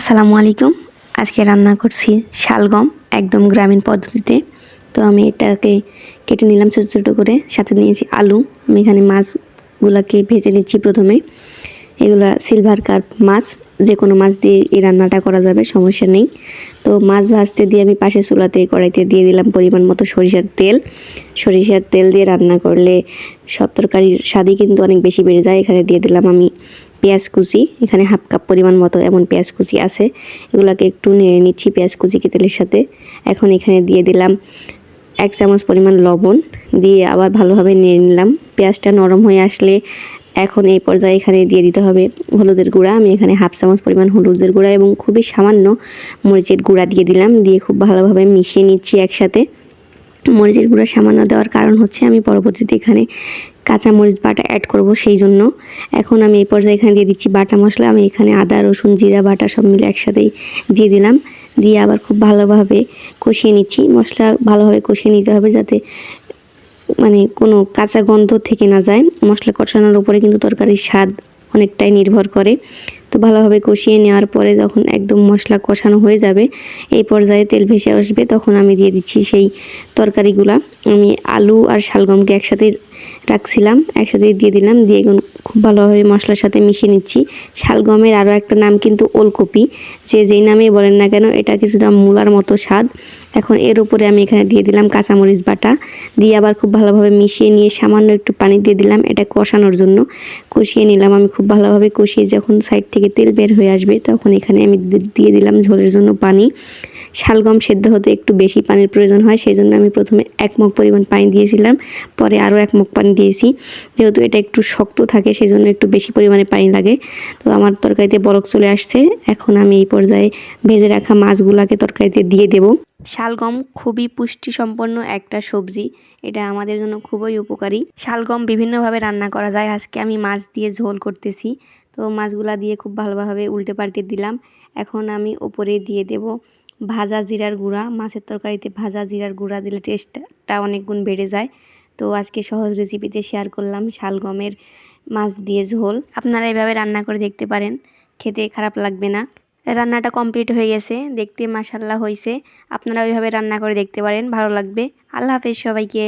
আসসালামু আলাইকুম। আজকে রান্না করছি শালগম, একদম গ্রামীণ পদ্ধতিতে। তো আমি এটাকে কেটে নিলাম ছোটো ছোটো করে, সাথে নিয়েছি আলু। আমি এখানে মাছগুলোকে ভেজে নিচ্ছি প্রথমে। এগুলো সিলভার কার্প মাছ যে কোনো মাছ দিয়ে এই রান্নাটা করা যাবে, সমস্যা নেই। তো মাছ ভাজতে দিয়ে আমি পাশে চুলাতে কড়াইতে দিয়ে দিলাম পরিমাণ মতো সরিষার তেল। সরিষার তেল দিয়ে রান্না করলে সব তরকারির স্বাদই কিন্তু অনেক বেশি বেড়ে যায়। এখানে দিয়ে দিলাম আমি পেঁয়াজ কুচি, এখানে হাফ কাপ পরিমাণ মতো এমন পেঁয়াজ কুচি আছে। এগুলোকে একটু নেড়ে নিচ্ছি পেঁয়াজ কুচিকে তেলের সাথে। এখন এখানে দিয়ে দিলাম এক চামচ পরিমাণ লবণ, দিয়ে আবার ভালোভাবে নেড়ে নিলাম। পেঁয়াজটা নরম হয়ে আসলে এখন এই পর্যায়ে এখানে দিয়ে দিতে হবে হলুদের গুঁড়া। আমি এখানে হাফ চামচ পরিমাণ হলুদের গুঁড়া এবং খুবই সামান্য মরিচের গুঁড়া দিয়ে দিলাম। দিয়ে খুব ভালোভাবে মিশিয়ে নিচ্ছি একসাথে। মরিচের গুঁড়া সামান্য দেওয়ার কারণ হচ্ছে আমি পরবর্তীতে এখানে কাঁচা মরিচ বাটা অ্যাড করব সেই জন্য এখন আমি এই পর্যায়ে এখানে দিয়ে দিচ্ছি বাটা মশলা। আমি এখানে আদা, রসুন, জিরা, বাটা সব মিলে একসাথেই দিয়ে দিলাম। দিয়ে আবার খুব ভালোভাবে কষিয়ে নিচ্ছি। মশলা ভালোভাবে কষিয়ে নিতে হবে যাতে মানে কোনো কাঁচা গন্ধ থেকে না যায়। মশলা কষানোর উপরে কিন্তু তরকারির স্বাদ অনেকটাই নির্ভর করে। তো ভালোভাবে কষিয়ে নেওয়ার পরে যখন একদম মশলা কষানো হয়ে যাবে, এই পর্যায়ে তেল ভেসে আসবে, তখন আমি দিয়ে দিচ্ছি সেই তরকারিগুলা। আমি আলু আর শালগমকে একসাথে রাখছিলাম, একসাথে দিয়ে দিলাম, দিয়ে খুব ভালোভাবে মশলার সাথে মিশিয়ে নিচ্ছি। শালগমের আরও একটা নাম কিন্তু ওলকপি, যে যেই নামেই বলেন না কেন, এটা কিছুটা মূলার মতো স্বাদ। এখন এর উপরে আমি এখানে দিয়ে দিলাম কাঁচামরিচ বাটা, দিয়ে আবার খুব ভালোভাবে মিশিয়ে নিয়ে সামান্য একটু পানি দিয়ে দিলাম এটা কষানোর জন্য। কষিয়ে নিলাম আমি খুব ভালোভাবে, কষিয়ে যখন সাইড থেকে তেল বের হয়ে আসবে তখন এখানে আমি দিয়ে দিলাম ঝোলের জন্য পানি। শালগম সেদ্ধ হতে একটু বেশি পানির প্রয়োজন হয়, সেই জন্য আমি প্রথমে এক মগ পরিমাণ পানি দিয়েছিলাম, পরে আরও এক মগ পানি দিয়েছি। যেহেতু এটা একটু শক্ত থাকে সেই জন্য একটু বেশি পরিমাণে পানি লাগে। তো আমার তরকারিতে বরক চলে আসছে। এখন আমি এই পর্যায়ে ভেজে রাখা মাছগুলোকে তরকারিতে দিয়ে দেব। শালগম খুবই পুষ্টিসম্পন্ন একটা সবজি। এটা আমাদের জন্য খুবই উপকারী। শালগম বিভিন্নভাবে রান্না করা যায়। আজকে আমি মাছ দিয়ে ঝোল করতেছি। তো মাছগুলা দিয়ে খুব ভালোভাবে উল্টে পাল্টে দিলাম। এখন আমি উপরে দিয়ে দেব ভাজা জিরার গুঁড়া। মাছের তরকারিতে ভাজা জিরার গুঁড়া দিলে টেস্টটা অনেক গুণ বেড়ে যায়। তো আজকে সহজ রেসিপিতে শেয়ার করলাম শালগমের মাছ দিয়ে ঝোল। আপনারা এভাবে রান্না করে দেখতে পারেন, খেতে খারাপ লাগবে না। রান্নাটা কমপ্লিট হয়ে গেছে, দেখতে মাসাল্লাহ হয়েছে আপনারা ওইভাবে রান্না করে দেখতে পারেন, ভালো লাগবে। আল্লাহ হাফেজ সবাইকে।